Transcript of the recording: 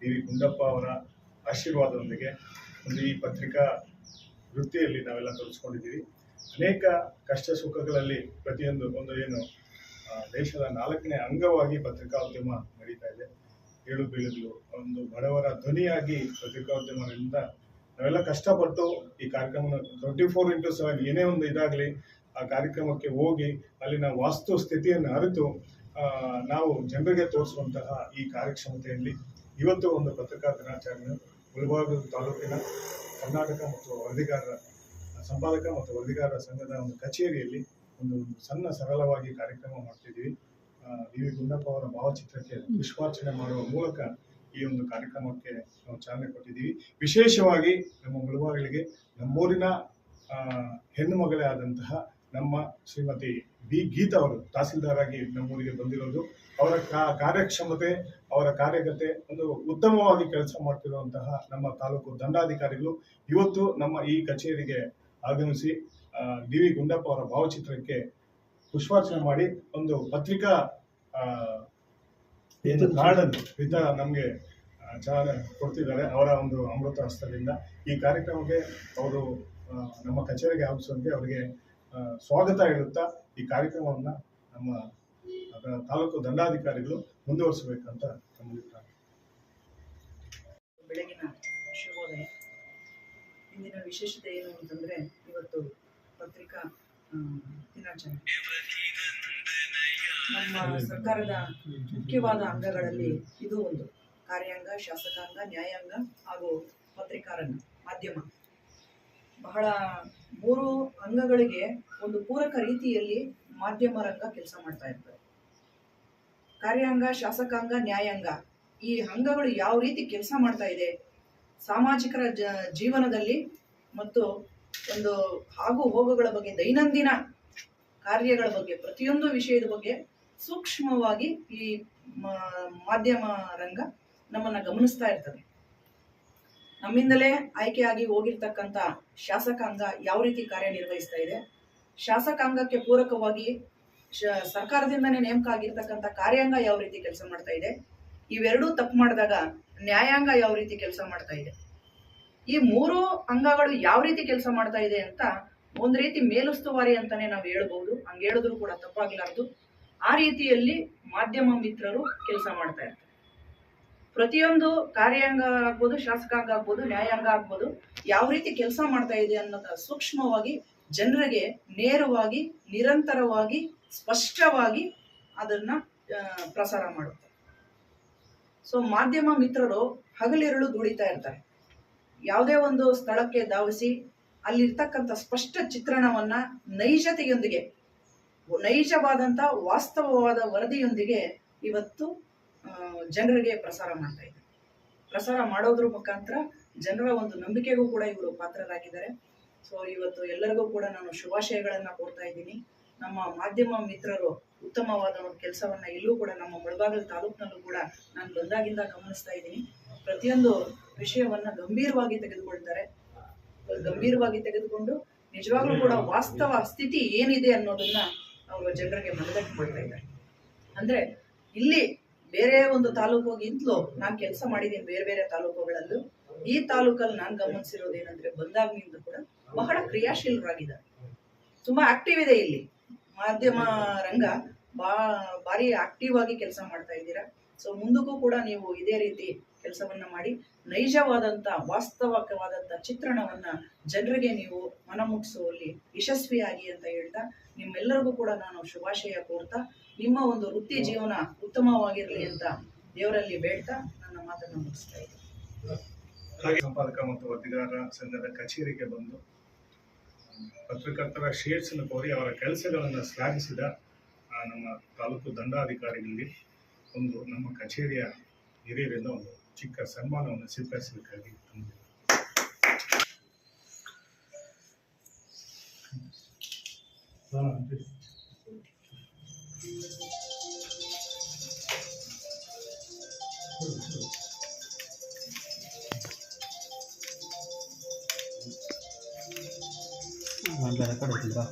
D V Gundappa ಅವರ ಆಶೀರ್ವಾದದೊಂದಿಗೆ ಒಂದು ಈ ಪತ್ರಿಕಾ ವೃತ್ತಿಯಲ್ಲಿ ನಾವೆಲ್ಲ ತೊಡಗಿಸ್ಕೊಂಡಿದ್ದೀವಿ ಅನೇಕ ಕಷ್ಟ ಸುಖಗಳಲ್ಲಿ ಪ್ರತಿಯೊಂದು ಒಂದು ಏನು ದೇಶದ ನಾಲ್ಕನೇ ಅಂಗವಾಗಿ ಪತ್ರಿಕೋದ್ಯಮ ನಡೀತಾ ಇದೆ. ಏಳು ಬೀಳುಗಳು, ಒಂದು ಬಡವರ ಧ್ವನಿಯಾಗಿ ಪತ್ರಿಕೋದ್ಯಮದಿಂದ ನಾವೆಲ್ಲ ಕಷ್ಟಪಟ್ಟು ಈ ಕಾರ್ಯಕ್ರಮ ಟ್ವೆಂಟಿ ಫೋರ್ ಇಂಟು ಸೆವೆನ್ ಏನೇ ಒಂದು ಇದಾಗಲಿ, ಆ ಕಾರ್ಯಕ್ರಮಕ್ಕೆ ಹೋಗಿ ಅಲ್ಲಿನ ವಾಸ್ತು ಸ್ಥಿತಿಯನ್ನು ಅರಿತು ನಾವು ಜನರಿಗೆ ತೋರಿಸುವಂತಹ ಈ ಕಾರ್ಯಕ್ಷಮತೆಯಲ್ಲಿ ಇವತ್ತು ಒಂದು ಪತ್ರಿಕಾ ದಿನಾಚರಣೆ ಮುಳಬಾಗಿಲು ತಾಲೂಕಿನ ಕರ್ನಾಟಕ ಮತ್ತು ವರದಿಗಾರರ, ಸಂಪಾದಕ ಮತ್ತು ವರದಿಗಾರರ ಸಂಘದ ಒಂದು ಕಚೇರಿಯಲ್ಲಿ ಒಂದು ಸಣ್ಣ ಸರಳವಾಗಿ ಕಾರ್ಯಕ್ರಮ ಮಾಡ್ತಿದ್ದೀವಿ. ಡಿ ವಿ ಗುಂಡಪ್ಪ ಅವರ ಭಾವಚಿತ್ರಕ್ಕೆ ಪುಷ್ಪಾರ್ಚನೆ ಮಾಡುವ ಮೂಲಕ ಈ ಒಂದು ಕಾರ್ಯಕ್ರಮಕ್ಕೆ ನಾವು ಚಾಲನೆ ಕೊಟ್ಟಿದ್ದೀವಿ. ವಿಶೇಷವಾಗಿ ನಮ್ಮ ಮುಳುಬಾಗಿಲಿಗೆ ನಮ್ಮೂರಿನ ಹೆಣ್ಣು ಮಗಳೇ ಆದಂತಹ ನಮ್ಮ ಶ್ರೀಮತಿ ಬಿ ಗೀತಾ ಅವರು, ತಹಸೀಲ್ದಾರ್ ಆಗಿ ನಮ್ಮೂರಿಗೆ ಬಂದಿರೋದು. ಅವರ ಕಾರ್ಯಕ್ಷಮತೆ ಅವರ ಕಾರ್ಯಕರ್ತೆ ಒಂದು ಉತ್ತಮವಾಗಿ ಕೆಲಸ ಮಾಡ್ತಿರುವಂತಹ ನಮ್ಮ ತಾಲೂಕು ದಂಡಾಧಿಕಾರಿಗಳು ಇವತ್ತು ನಮ್ಮ ಈ ಕಚೇರಿಗೆ ಆಗಮಿಸಿ ಡಿ ವಿ ಗುಂಡಪ್ಪ ಅವರ ಭಾವಚಿತ್ರಕ್ಕೆ ಪುಷ್ಪಾರ್ಚನೆ ಮಾಡಿ ಒಂದು ಪತ್ರಿಕಾ ಏನು ಕಾರ್ಡನ್ನು ನಮಗೆ ಚಾಲನೆ ಕೊಡ್ತಿದ್ದಾರೆ ಅವರ ಒಂದು ಅಮೃತ ಹಸ್ತದಿಂದ ಈ ಕಾರ್ಯಕ್ರಮಕ್ಕೆ ಅವರು ನಮ್ಮ ಕಚೇರಿಗೆ ಆಗಿಸುವಂತೆ ಅವರಿಗೆ ಸ್ವಾಗತ ಹೇಳುತ್ತಾ ಈ ಕಾರ್ಯಕ್ರಮವನ್ನು ನಮ್ಮ ತಾಲೂಕು ದಂಡಾಧಿಕಾರಿಗಳು ಮುಂದುವರಿಸಬೇಕಂತ. ಬೆಳಗಿನ ಶುಭೋದಯ. ಇಂದಿನ ವಿಶೇಷತೆ ಏನು ಅಂತಂದ್ರೆ ಇವತ್ತು ಪತ್ರಿಕಾ ದಿನಾಚರಣೆ. ನಮ್ಮ ಸರ್ಕಾರದ ಮುಖ್ಯವಾದ ಅಂಗಗಳಲ್ಲಿ ಇದು ಒಂದು. ಕಾರ್ಯಾಂಗ, ಶಾಸಕಾಂಗ, ನ್ಯಾಯಾಂಗ ಹಾಗೂ ಪತ್ರಿಕಾರಂಗ ಮಾಧ್ಯಮ. ಬಹಳ ಮೂರು ಅಂಗಗಳಿಗೆ ಒಂದು ಪೂರಕ ರೀತಿಯಲ್ಲಿ ಮಾಧ್ಯಮ ರಂಗ ಕೆಲಸ ಮಾಡ್ತಾ ಇರ್ತದೆ. ಕಾರ್ಯಾಂಗ, ಶಾಸಕಾಂಗ, ನ್ಯಾಯಾಂಗ ಈ ಅಂಗಗಳು ಯಾವ ರೀತಿ ಕೆಲಸ ಮಾಡ್ತಾ ಇದೆ? ಸಾಮಾಜಿಕರ ಜ, ಜೀವನದಲ್ಲಿ ಮತ್ತು ಒಂದು ಆಗು ಹೋಗುಗಳ ಬಗ್ಗೆ, ದೈನಂದಿನ ಕಾರ್ಯಗಳ ಬಗ್ಗೆ, ಪ್ರತಿಯೊಂದು ವಿಷಯದ ಬಗ್ಗೆ ಸೂಕ್ಷ್ಮವಾಗಿ ಈ ಮಾಧ್ಯಮ ರಂಗ ನಮ್ಮನ್ನ ಗಮನಿಸ್ತಾ ಇರ್ತದೆ. ನಮ್ಮಿಂದಲೇ ಆಯ್ಕೆಯಾಗಿ ಹೋಗಿರ್ತಕ್ಕಂಥ ಶಾಸಕಾಂಗ ಯಾವ ರೀತಿ ಕಾರ್ಯನಿರ್ವಹಿಸ್ತಾ ಇದೆ? ಶಾಸಕಾಂಗಕ್ಕೆ ಪೂರಕವಾಗಿ ಸರ್ಕಾರದಿಂದನೇ ನೇಮಕ ಆಗಿರ್ತಕ್ಕಂಥ ಕಾರ್ಯಾಂಗ ಯಾವ ರೀತಿ ಕೆಲಸ ಮಾಡ್ತಾ ಇದೆ? ಇವೆರಡೂ ತಪ್ಪು ಮಾಡಿದಾಗ ನ್ಯಾಯಾಂಗ ಯಾವ ರೀತಿ ಕೆಲಸ ಮಾಡ್ತಾ ಇದೆ? ಈ ಮೂರು ಅಂಗಗಳು ಯಾವ ರೀತಿ ಕೆಲಸ ಮಾಡ್ತಾ ಇದೆ ಅಂತ ಒಂದ್ ರೀತಿ ಮೇಲುಸ್ತುವಾರಿ ಅಂತಾನೆ ನಾವು ಹೇಳ್ಬಹುದು ಹಂಗೆ ಹೇಳಿದ್ರು ಕೂಡ ತಪ್ಪಾಗಿಲಾರ್ದು. ಆ ರೀತಿಯಲ್ಲಿ ಮಾಧ್ಯಮ ಮಿತ್ರರು ಕೆಲಸ ಮಾಡ್ತಾ ಇರ್ತಾರೆ. ಪ್ರತಿಯೊಂದು ಕಾರ್ಯಾಂಗ ಆಗ್ಬೋದು ಶಾಸಕಾಂಗ ಆಗ್ಬೋದು ನ್ಯಾಯಾಂಗ ಆಗ್ಬೋದು, ಯಾವ ರೀತಿ ಕೆಲಸ ಮಾಡ್ತಾ ಇದೆ ಅನ್ನೋದ ಸೂಕ್ಷ್ಮವಾಗಿ ಜನರಿಗೆ ನೇರವಾಗಿ, ನಿರಂತರವಾಗಿ ಸ್ಪಷ್ಟವಾಗಿ ಅದನ್ನ ಪ್ರಸಾರ ಮಾಡುತ್ತೆ. ಸೊ ಮಾಧ್ಯಮ ಮಿತ್ರರು ಹಗಲಿರುಳು ದುಡಿತಾ ಇರ್ತಾರೆ. ಯಾವುದೇ ಒಂದು ಸ್ಥಳಕ್ಕೆ ಧಾವಿಸಿ ಅಲ್ಲಿರ್ತಕ್ಕಂಥ ಸ್ಪಷ್ಟ ಚಿತ್ರಣವನ್ನ ನೈಜತೆಯೊಂದಿಗೆ, ನೈಜವಾದಂಥ ವಾಸ್ತವವಾದ ವರದಿಯೊಂದಿಗೆ ಇವತ್ತು ಜನರಿಗೆ ಪ್ರಸಾರ ಮಾಡ್ತಾ ಇದೆ ಪ್ರಸಾರ ಮಾಡೋದ್ರ ಮುಖಾಂತರ ಜನರ ಒಂದು ನಂಬಿಕೆಗೂ ಕೂಡ ಇವರು ಪಾತ್ರರಾಗಿದ್ದಾರೆ. ಸೊ ಇವತ್ತು ಎಲ್ಲರಿಗೂ ಕೂಡ ನಾನು ಶುಭಾಶಯಗಳನ್ನು ಕೋರ್ತಾ ಇದ್ದೀನಿ. ನಮ್ಮ ಮಾಧ್ಯಮ ಮಿತ್ರರು ಉತ್ತಮವಾದ ಒಂದು ಕೆಲಸವನ್ನ ಇಲ್ಲೂ ಕೂಡ ನಮ್ಮ ಮುಳಬಾಗಿಲು ತಾಲೂಕಿನಲ್ಲೂ ಕೂಡ ನಾನು ಬಂದಾಗಿಂದ ಗಮನಿಸ್ತಾ ಇದ್ದೀನಿ. ಪ್ರತಿಯೊಂದು ವಿಷಯವನ್ನ ಗಂಭೀರವಾಗಿ ತೆಗೆದುಕೊಳ್ತಾರೆ. ಗಂಭೀರವಾಗಿ ತೆಗೆದುಕೊಂಡು ನಿಜವಾಗ್ಲೂ ಕೂಡ ವಾಸ್ತವ ಸ್ಥಿತಿ ಏನಿದೆ ಅನ್ನೋದನ್ನ ಅವರು ಜನರಿಗೆ ಮನದಟ್ಟು ಮಾಡ್ತಾ ಇದ್ದಾರೆ. ಅಂದ್ರೆ ಇಲ್ಲಿ ಬೇರೆ ಒಂದು ತಾಲೂಕುಗಿಂತಲೂ ನಾನು ಕೆಲಸ ಮಾಡಿದ್ದೀನಿ ಬೇರೆ ಬೇರೆ ತಾಲೂಕುಗಳಲ್ಲೂ. ಈ ತಾಲೂಕಲ್ಲಿ ನಾನು ಗಮನಿಸಿರೋದು ಏನಂದ್ರೆ ಬಂದಾಗಿನಿಂದ ಕೂಡ ಬಹಳ ಕ್ರಿಯಾಶೀಲರಾಗಿದ್ದಾರೆ. ತುಂಬಾ ಆಕ್ಟಿವ್ ಇದೆ ಇಲ್ಲಿ. ಮಾಧ್ಯಮ ರಂಗ ಬಾ ಭಾರಿ ಆಕ್ಟಿವ್ ಆಗಿ ಕೆಲಸ ಮಾಡ್ತಾ ಇದ್ದೀರಾ. ಸೊ ಮುಂದಕ್ಕೂ ಕೂಡ ನೀವು ಇದೇ ರೀತಿ ಕೆಲಸವನ್ನ ಮಾಡಿ ನೈಜವಾದಂತ ವಾಸ್ತವಿಕವಾದಂತ ಚಿತ್ರಣವನ್ನ ಜನರಿಗೆ ನೀವು ಮನ ಮುಟ್ಟಿಸುವಲ್ಲಿ ಯಶಸ್ವಿಯಾಗಿ ಅಂತ ಹೇಳ್ತಾ ನಿಮ್ಮೆಲ್ಲರಿಗೂ ಕೂಡ ನಾನು ಶುಭಾಶಯ ಕೋರ್ತಾ ನಿಮ್ಮ ಒಂದು ವೃತ್ತಿ ಜೀವನ ಉತ್ತಮವಾಗಿರಲಿ ಅಂತ ದೇವರಲ್ಲಿ ಬೇಡ್ತಾ ನನ್ನ ಮಾತನ್ನು ಮುಗಿಸ್ತಾ ಇದ್ದೀನಿ. ಸಂಪಾದಕ ಮತ್ತು ವರದಿಗಾರರ ಸಂಘದ ಕಚೇರಿಗೆ ಬಂದು ಪತ್ರಕರ್ತರ ಶ್ರೇಯಸ್ಸನ್ನು ಕೋರಿ ಅವರ ಕೆಲಸಗಳನ್ನು ಶ್ಲಾಘಿಸಿದ ನಮ್ಮ ತಾಲೂಕು ದಂಡಾಧಿಕಾರಿಗಳಿಗೆ ಒಂದು ನಮ್ಮ ಕಚೇರಿಯ ಹಿರಿಯರಿಂದ ಒಂದು ಚಿಕ್ಕ ಸನ್ಮಾನವನ್ನು ಸ್ವೀಕರಿಸಬೇಕಾಗಿ ತಮಗೆ ಬೇರೆ ಕಡೆ ಹೋಗಿದ್ರಾ